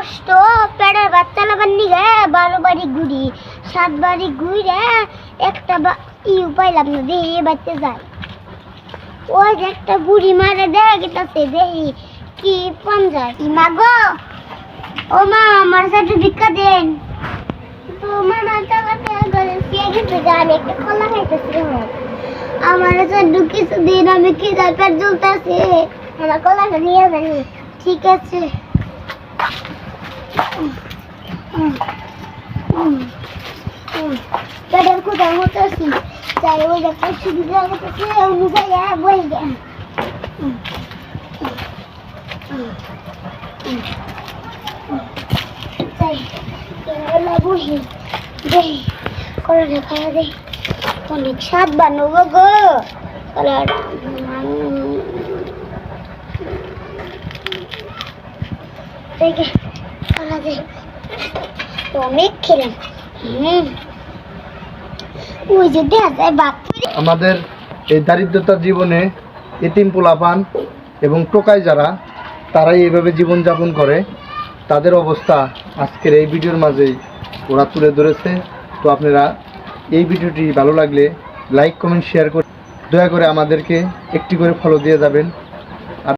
কষ্ট পেটের বাচ্চা লাগার নিগে বারো বাড়ি ঘুরি, সাত বাড়ি ঘুরে একটা বা- ইউ পাইলাম না দেখি বাচ্চা যায় ওই যে একটা বুড়ি মারে দেয় গেটাছে দেখি কি পান যায় ইমা গো, ও মা, আমার সাথে ভিক্ষা দেন। তো মামা টাকা দেওয়া করে সে কিন্তু জানি, একটা কলা খাইতেছি আমার সাথে কিছু দিন আমি কি পেট জ্বলতেছে আমার কলাটা নিয়ে জানি ঠিক আছে। উম, উম। পেটের কোথাও মতো চাই ওই একটা সুবিধা করতেছে অনুযায়ী বই গে চাই এগুলো বহি দেই কলাটা খাওয়া দেই অনেক স্বাদ বানাবো গো কলাটা দেখে কলা আমাদের এই দারিদ্রতার জীবনে এতিম পোলাপান এবং টোকাই যারা, তারাই এইভাবে জীবনযাপন করে। তাদের অবস্থা আজকের এই ভিডিওর মাঝেই ওরা তুলে ধরেছে। তো আপনারা এই ভিডিওটি ভালো লাগলে লাইক, কমেন্ট, শেয়ার করে দয়া করে আমাদেরকে একটি করে ফলো দিয়ে যাবেন।